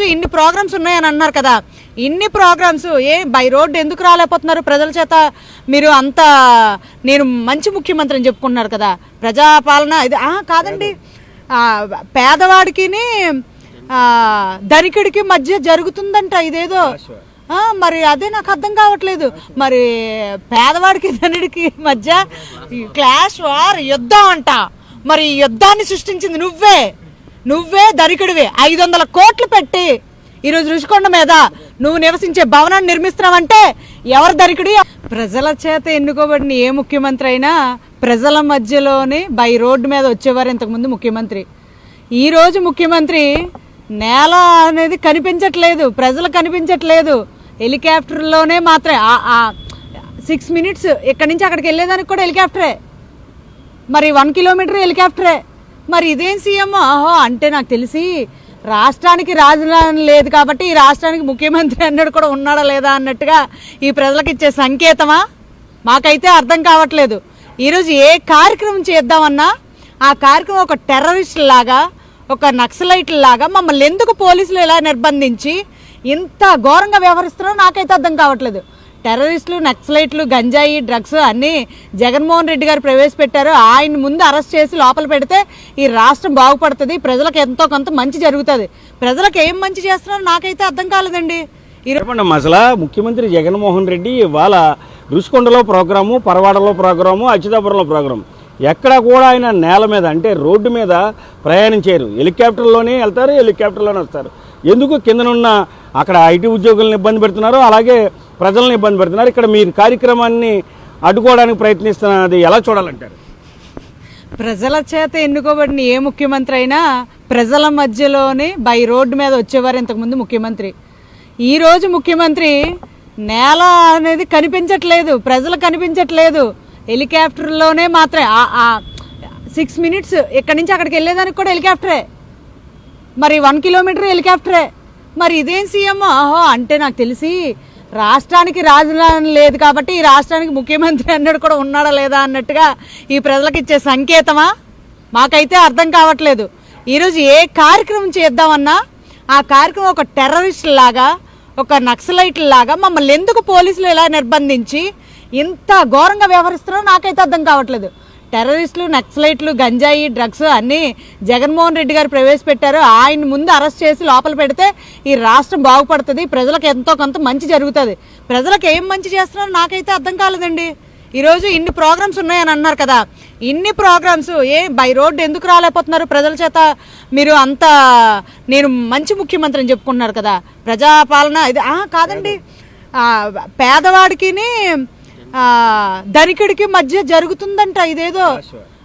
ఈరోజు ఇన్ని ప్రోగ్రామ్స్ ఉన్నాయని అన్నారు కదా. ఇన్ని ప్రోగ్రామ్స్ ఏ బై రోడ్ ఎందుకు రాలేకపోతున్నారు ప్రజల చేత? మీరు అంత నేను మంచి ముఖ్యమంత్రి అని చెప్పుకున్నారు కదా. ప్రజాపాలన ఇది కాదండి. పేదవాడికిని ధనికుడికి మధ్య జరుగుతుందంట ఇదేదో. మరి అదే నాకు అర్థం కావట్లేదు. మరి పేదవాడికి ధనుడికి మధ్య క్లాష్ వార్ యుద్ధం అంట. మరి ఈ యుద్ధాన్ని సృష్టించింది నువ్వే. నువ్వే ధనికుడివే ఐదు వందల కోట్లు పెట్టి ఈరోజు రుషికొండ మీద నువ్వు నివసించే భవనాన్ని నిర్మిస్తున్నావంటే ఎవరు దరికుడి? ప్రజల చేత ఎన్నుకోబడిన ఏ ముఖ్యమంత్రి అయినా ప్రజల మధ్యలోనే బై రోడ్డు మీద వచ్చేవారు ఇంతకుముందు ముఖ్యమంత్రి. ఈరోజు ముఖ్యమంత్రి నేల అనేది కనిపించట్లేదు ప్రజలు కనిపించట్లేదు. హెలికాప్టర్లోనే మాత్రమే సిక్స్ మినిట్స్ ఇక్కడి నుంచి అక్కడికి వెళ్ళేదానికి కూడా హెలికాప్టరే. మరి వన్ కిలోమీటర్ హెలికాప్టరే. మరి ఇదేం సీఎం? ఆహో అంటే నాకు తెలిసి రాష్ట్రానికి రాజధాని లేదు కాబట్టి ఈ రాష్ట్రానికి ముఖ్యమంత్రి అన్నాడు కూడా ఉన్నాడా లేదా అన్నట్టుగా ఈ ప్రజలకు ఇచ్చే సంకేతమా? మాకైతే అర్థం కావట్లేదు. ఈరోజు ఏ కార్యక్రమం చేద్దామన్నా ఆ కార్యక్రమం ఒక టెర్రరిస్ట్ లాగా ఒక నక్సలైట్ లాగా మమ్మల్ని ఎందుకు పోలీసులు ఇలా నిర్బంధించి ఇంత ఘోరంగా వ్యవహరిస్తున్నారో నాకైతే అర్థం కావట్లేదు. టెర్రరిస్టులు నక్సలైట్లు గంజాయి డ్రగ్స్ అన్నీ జగన్మోహన్ రెడ్డి గారు ప్రవేశపెట్టారు. ఆయన ముందు అరెస్ట్ చేసి లోపల పెడితే ఈ రాష్ట్రం బాగుపడుతుంది. ప్రజలకు ఎంతో కొంత మంచి జరుగుతుంది. ప్రజలకు ఏం మంచి చేస్తున్నారో నాకైతే అర్థం కాలేదండి. ఈ చెప్పండి అసలు ముఖ్యమంత్రి జగన్మోహన్ రెడ్డి ఇవాళ రుషికొండలో ప్రోగ్రాము పరవాడలో ప్రోగ్రాము అచ్యుతాపురంలో ప్రోగ్రాము. ఎక్కడ కూడా ఆయన నేల మీద అంటే రోడ్డు మీద ప్రయాణం చేయరు. హెలికాప్టర్లోనే వెళ్తారు హెలికాప్టర్లోనే వస్తారు. ఎందుకు కిందనున్న అక్కడ ఐటీ ఉద్యోగులను ఇబ్బంది పెడుతున్నారు అలాగే ప్రజలను ఇబ్బంది పెడుతున్నారు. ఇక్కడ మీ కార్యక్రమాన్ని అడ్డుకోవడానికి ప్రయత్నిస్తున్నది ఎలా చూడాలంటారు? ప్రజల చేత ఎన్నుకోబడిన ఏ ముఖ్యమంత్రి అయినా ప్రజల మధ్యలోనే బై రోడ్డు మీద వచ్చేవారు ఇంతకుముందు ముఖ్యమంత్రి. ఈరోజు ముఖ్యమంత్రి నేల అనేది కనిపించట్లేదు ప్రజలు కనిపించట్లేదు. హెలికాప్టర్లోనే మాత్రమే సిక్స్ మినిట్స్ ఇక్కడి నుంచి అక్కడికి వెళ్ళేదానికి కూడా హెలికాప్టరే. మరి వన్ కిలోమీటర్ హెలికాప్టరే. మరి ఇదేం సీఎం? ఆహో అంటే నాకు తెలిసి రాష్ట్రానికి రాజధాని లేదు కాబట్టి ఈ రాష్ట్రానికి ముఖ్యమంత్రి అన్నాడు కూడా ఉన్నాడా లేదా అన్నట్టుగా ఈ ప్రజలకు ఇచ్చే సంకేతమా? మాకైతే అర్థం కావట్లేదు. ఈరోజు ఏ కార్యక్రమం చేద్దామన్నా ఆ కార్యక్రమం ఒక టెర్రరిస్ట్ లాగా ఒక నక్సలైట్ లాగా మమ్మల్ని ఎందుకు పోలీసులు ఇలా నిర్బంధించి ఇంత ఘోరంగా వ్యవహరిస్తున్నారో నాకైతే అర్థం కావట్లేదు. టెర్రరిస్టులు నక్సలైట్లు గంజాయి డ్రగ్స్ అన్నీ జగన్మోహన్ రెడ్డి గారు ప్రవేశపెట్టారు. ఆయన ముందు అరెస్ట్ చేసి లోపల పెడితే ఈ రాష్ట్రం బాగుపడుతుంది. ప్రజలకు ఎంతో కొంత మంచి జరుగుతుంది. ప్రజలకు ఏం మంచి చేస్తున్నారో నాకైతే అర్థం కాలేదండి. ఈరోజు ఇన్ని ప్రోగ్రామ్స్ ఉన్నాయని అన్నారు కదా. ఇన్ని ప్రోగ్రామ్స్ ఏ బై రోడ్డు ఎందుకు రాలేకపోతున్నారు ప్రజల చేత? మీరు అంత నేను మంచి ముఖ్యమంత్రి అని చెప్పుకుంటున్నారు కదా. ప్రజాపాలన ఇది ఆ, కాదండి. పేదవాడికిని ధనికుడికి మధ్య జరుగుతుందంట ఇదేదో.